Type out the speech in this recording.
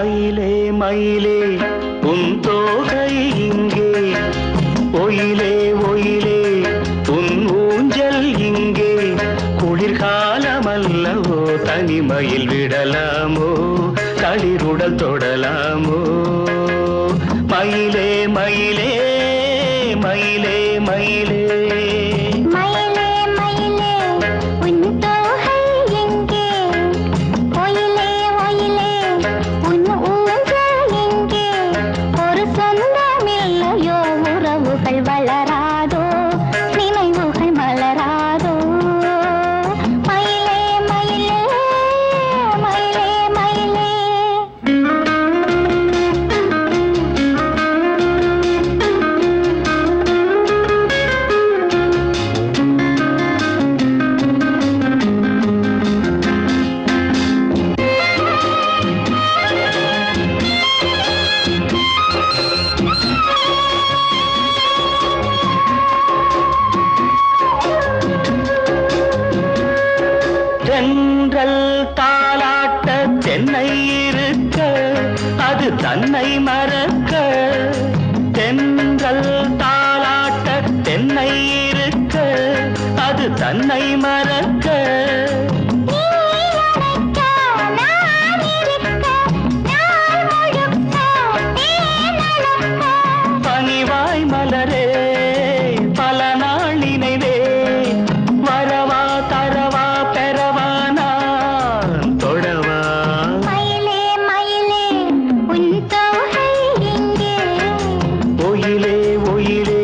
மயிலே மயிலே உன் தோகை இங்கே. ஒயிலே ஒயிலே உன் ஊஞ்சல் இங்கே. குளிர்காலமல்லவோ தனிமையில் விடலாமோ களிருடல் தொடலாமோ. மயிலே மயிலே மயிலே மயிலே. உறவுகள் வளராதோ அது தன்னை மறக்க. தென்றல் தாளாட்ட தென்னை இருக்க. அது தன்னை மறக்க.